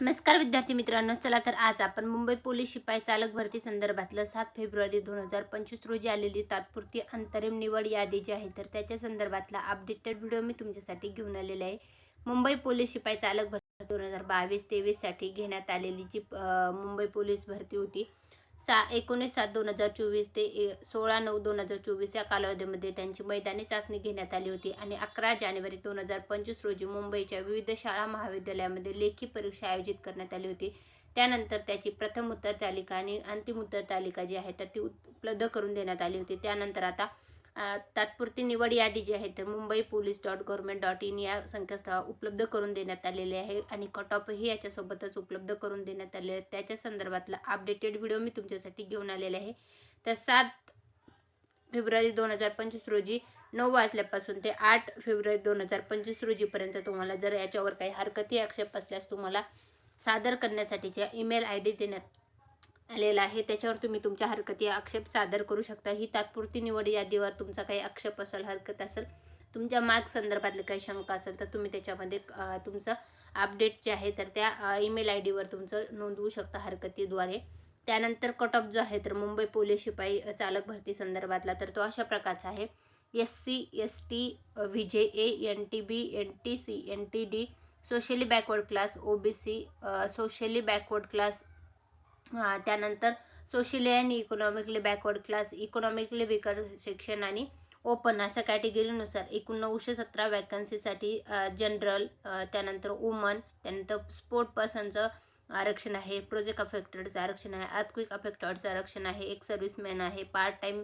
नमस्कार विद्यार्थी मित्रांनो चला तर आज आपण मुंबई पोलीस शिपाई चालक भरती संदर्भातलं सात फेब्रुवारी दोन हजार पंचवीस रोजी आलेली तात्पुरती अंतरिम निवड यादी जी आहे तर त्याच्या संदर्भातला अपडेटेड व्हिडिओ मी तुमच्यासाठी घेऊन आलेला आहे. मुंबई पोलीस शिपाई चालक भरती दोन हजार बावीस तेवीससाठी घेण्यात आलेली जी मुंबई पोलीस भरती होती सा एकोणीस सात दोन हजार चोवीस ते ए सोळा नऊ दोन हजार चोवीस या कालावधीमध्ये त्यांची मैदानी चाचणी घेण्यात आली होती आणि अकरा जानेवारी दोन हजार पंचवीस रोजी मुंबईच्या विविध शाळा महाविद्यालयामध्ये लेखी परीक्षा आयोजित करण्यात आली होती. त्यानंतर त्याची प्रथम उत्तर तालिका आणि अंतिम उत्तर तालिका जी आहे तर ती उपलब्ध करून देण्यात आली होती. त्यानंतर आता तात्पुरती निवड यादी जी आहे तर Mumbai police dot government dot in या संकेतस्थळावर उपलब्ध करून देण्यात आलेले आहे आणि कट ऑफही याच्यासोबतच उपलब्ध करून देण्यात आलेले आहे. त्याच्या संदर्भातला अपडेटेड व्हिडिओ मी तुमच्यासाठी घेऊन आलेले आहे. तर सात फेब्रुवारी दोन हजार पंचवीस रोजी नऊ वाजल्यापासून ते आठ फेब्रुवारी दोन हजार पंचवीस रोजीपर्यंत तुम्हाला जर याच्यावर काही हरकती आक्षेप असल्यास तुम्हाला सादर करण्यासाठीच्या ईमेल आय डी देण्यात आलेला आहे. त्याच्यावर तुम्ही तुमच्या हरकती आक्षेप सादर करू शकता. ही तात्पुरती निवड यादीवर तुमचा काही आक्षेप असेल हरकत असेल तुमच्या मार्क संदर्भातले काही शंका असेल तर तुम्ही त्याच्यामध्ये तुमचं अपडेट जे आहे तर त्या ईमेल आय डीवर तुमचं नोंदवू शकता हरकतीद्वारे. त्यानंतर कट ऑफ जो आहे तर मुंबई पोलीस शिपाई चालक भरती संदर्भातला तर तो अशा प्रकारचा आहे. S C S T V J A N T B N T C N T D socially backward class O B C socially backward class त्यानंतर socially and economically backward class economically weaker section आणि open अशा कॅटेगरीनुसार एकूण नऊशे सतरा वॅकन्सीसाठी general त्यानंतर woman त्यानंतर स्पोर्ट पर्सनचं आरक्षण आहे प्रोजेक्ट अफेक्टेडचं आरक्षण आहे अर्थक्विक अफेक्टेडचं आरक्षण आहे एक सर्व्हिसमॅन आहे पार्ट टाईम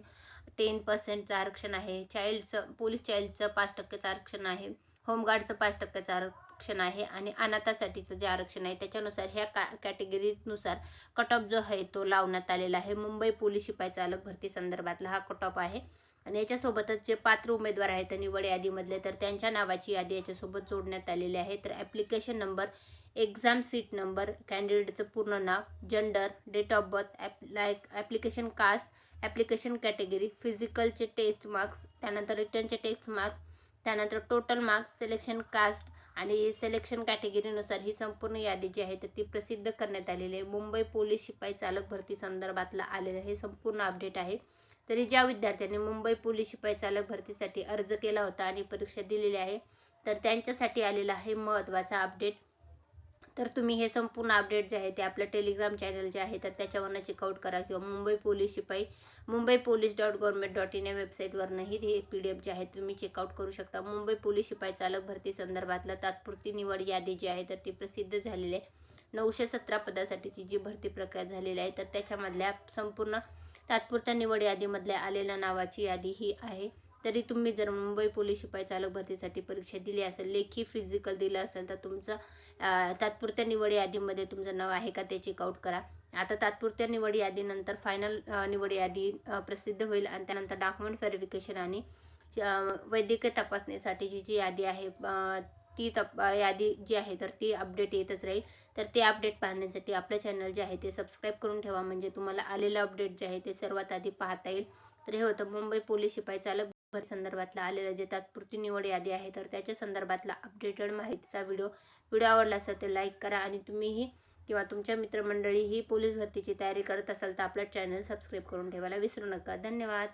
टेन पर्सेंटचं आरक्षण आहे चाइल्डचं पोलीस चाइल्डचं पाच टक्केचं आरक्षण आहे होमगार्डचं पाच टक्क्याचं आरक्षण आहे आणि अनाथासाठीचं जे आरक्षण आहे त्याच्यानुसार ह्या का कॅटेगरीनुसार कट ऑफ जो आहे तो लावण्यात आलेला आहे. मुंबई पोलीस शिपाई चालक भरती संदर्भातला हा कट ऑफ आहे. आणि याच्यासोबतच जे पात्र उमेदवार आहेत निवड यादीमधले तर त्यांच्या नावाची यादी याच्यासोबत जोडण्यात आलेली आहे. तर application number exam seat number कॅन्डिडेटचं पूर्ण नाव gender date of birth apply application caste application category फिजिकलचे test marks त्यानंतर रिटर्नचे टेस्ट मार्क्स त्यानंतर टोटल मार्क्स सिलेक्शन कास्ट आणि सिलेक्शन कॅटेगरीनुसार ही संपूर्ण यादी जी आहे तर ती प्रसिद्ध करण्यात आलेली आहे. मुंबई पोलीस शिपाई चालक भरती संदर्भातला आलेलं हे संपूर्ण अपडेट आहे. तरी ज्या विद्यार्थ्यांनी मुंबई पोलीस शिपाई चालक भरतीसाठी अर्ज केला होता आणि परीक्षा दिलेली आहे तर त्यांच्यासाठी आलेला आहे महत्त्वाचा अपडेट तर तुम्ही हे संपूर्ण अपडेट जे आहे ते आपलं टेलिग्राम चॅनल जे आहे तर त्याच्यावरनं चेकआउट करा. किंवा मुंबई पोलीस शिपाई Mumbai police dot government dot in या वेबसाईटवरनंही हे पी डी एफ जे आहे तुम्ही चेकआउट करू शकता. मुंबई पोलीस शिपाई चालक भरती संदर्भातलं तात्पुरती निवड यादी जी आहे तर ती प्रसिद्ध झालेली आहे. नऊशे सतरा पदासाठीची जी भरती प्रक्रिया झालेली आहे तर त्याच्यामधल्या संपूर्ण तात्पुरत्या निवड यादीमधल्या आलेल्या नावाची यादी ही आहे. तरी तुम्ही जर मुंबई पोलीस शिपाई चालक भरतीसाठी परीक्षा दिली असेल लेखी फिजिकल दिलं असेल तर तुमचं तात्पुरत्या निवड यादीमध्ये तुमचं नाव आहे का ते चेकआउट करा. आता तात्पुरत्या निवड यादीनंतर फायनल निवड यादी प्रसिद्ध होईल आणि त्यानंतर डॉक्युमेंट व्हेरिफिकेशन आणि वैद्यकीय तपासणीसाठीची जी यादी आहे ती तप यादी जी आहे तर ती अपडेट येतच राहील. तर ते अपडेट पाहण्यासाठी आपलं चॅनल जे आहे ते सबस्क्राईब करून ठेवा. म्हणजे तुम्हाला आलेलं अपडेट जे आहे ते सर्वात आधी पाहता येईल. तर हे होतं मुंबई पोलीस शिपाई चालक भरती संदर्भातला आलेलं जे तात्पुरती निवड यादी आहे तर त्याच्या संदर्भातला अपडेटेड माहितीचा व्हिडिओ व्हिडिओ आवडला असेल तर लाईक करा आणि तुम्हीही किंवा तुमच्या मित्रमंडळी ही पोलीस भरतीची तयारी करत असाल तर आपलं चॅनल सबस्क्राईब करून ठेवायला विसरू नका. धन्यवाद.